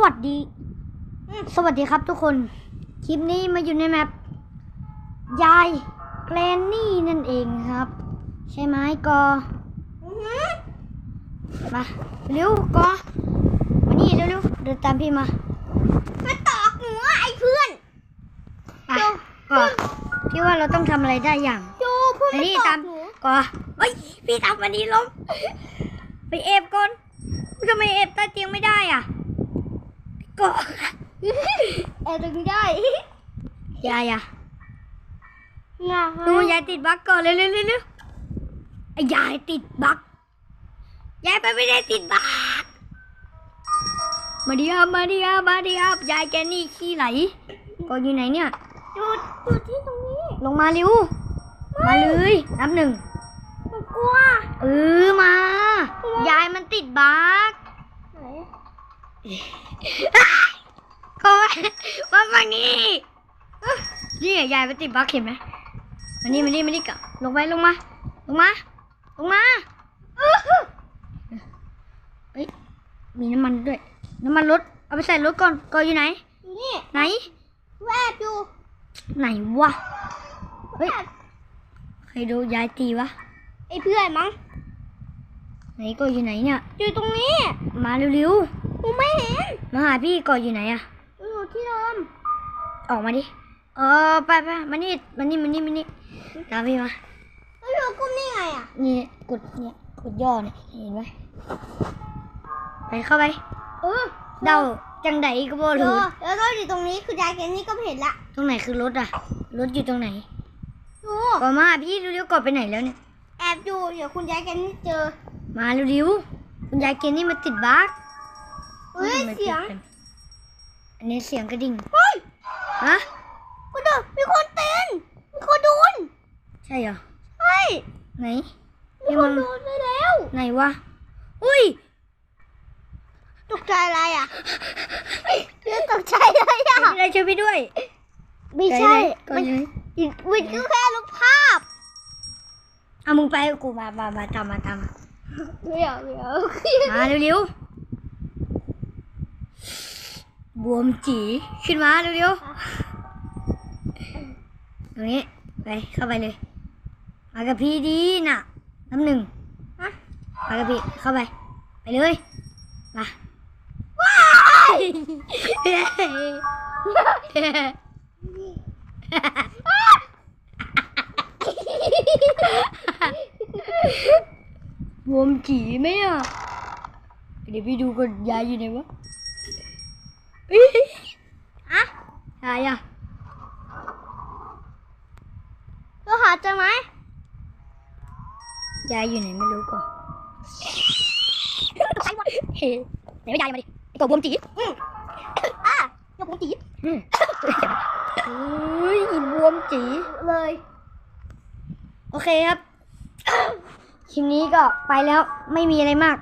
สวัสดี สวัสดีครับทุกคน คลิปนี้มาอยู่ในแมปยายแกรนนี่นั่นเองครับ ใช่ไหมกอมาเร็วกอมานี่เร็วๆเดินตามพี่มา มาตอกหนูอะไอ้เพื่อนไปกอพี่ว่าเราต้องทำอะไรได้อย่างดูเพื่อนอันนี้มาตตาอมกหนูกอเฮ้ยพี่ทำวันนี้ล้มไปเอฟก่อนทำไมเอฟใต้เตียงไม่ได้อะ กอเออตรงนี้ได้ยายอะงาดูยายติดบั๊กก่อนเร็วเร็วเร็วเร็วไอ้ยายติดบั๊กยายไปไม่ได้ติดบั๊กมาดีครับมาดีครับมาดีครับยายแกนี่ขี้ไหลก็อยู่ไหนเนี่ยดูดูที่ตรงนี้ ลงมาเร็วมาเลยนับหนึ่งหนูกลัวเออมา ยายมันติดบั๊กไหน ก็มาฝั่งนี้นี่ไงยายมันติดบั๊กเห็นไหมมานี่มานี่มานี่กลับลงไปลงมา ลงมา ลงมาเฮ้ย มีน้ำมันด้วย น้ำมันรถ เอาไปใส่รถก่อนก่อนอยู่ไหนอยู่นี่ ไหน แวบอยู่ ไหนวะ เฮ้ย ใครดูยายตีวะ ไอ้เพื่อนมั้ง ไหนก็อยู่ไหนเนี่ย อยู่ตรงนี้ มาเร็ว หนูไม่เห็นๆมาหาพี่ก่อนอยู่ไหนอะอยู่ที่เดิมออกมาดิ เออไปไปมานี่มานี่มานี่มานี่ตามพี่มาแล้วอยู่กุ้มนี่ไงอะนี่กดเนี่ยกดย่อเนี่ยเห็นไหมไปเข้าไป เออเดาจังไดก็บ่เดี๋ยวรู้แล้วก็อยู่ตรงนี้คือยายแกนี่ก็เห็นละ ตรงไหนคือรถอะรถอยู่ตรงไหนดูก่อนมาพี่เร็วๆก่อนไปไหนแล้วเนี่ย แอบอยู่เดี๋ยวคุณยายแกนี่เจอ มาเร็วๆคุณยายเกณฑ์นี่มาติดบั๊ก เฮ้ยทำไมเสียงปิดกันอันนี้เสียงกระดิ่งเฮ้ยฮะคุณดูมีคนเต้นมีคนโดนใช่เหรอเฮ้ยไหนมีพี่คมันนโดนไปแล้วไหนวะอุ้ยตกใจอะไรอะเรื่องตกใจอะไรอะอะไรช่วยพี่ด้วย ไม่ใช่ก่อมันนอยู่ไหนมันคือแค่รูปภาพเอามึงไปกับกูมามามาตามมาตามมาเดี๋ยวเดี๋ยวมาเร็วๆ บวมจีขึ้นมาเร็วๆตรงนี้ไปเข้าไปเลยมากับพี่ดีน่ะน้ำหนึ่งฮะมากับพี่เข้าไป ไปเลยมาว้ายบวมจีไหมอะเดี๋ยวพี่ดูก่อนยายอยู่ไหนวะเอ้ยอะยายอะเราหาเจอไหมยายอยู่ไหนไม่รู้ก่อนเฮ้ยไหนไม่ยายมาดิไอ้กบบวมจีอะยกมือจีอืมเฮ้ยบวมจีเลย โอเคครับคลิปนี้ก็ไปแล้วไม่มีอะไรมาก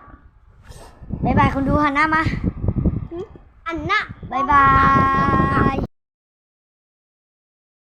บายบายคนดูหันหน้ามาอันน่ะบา ยบาย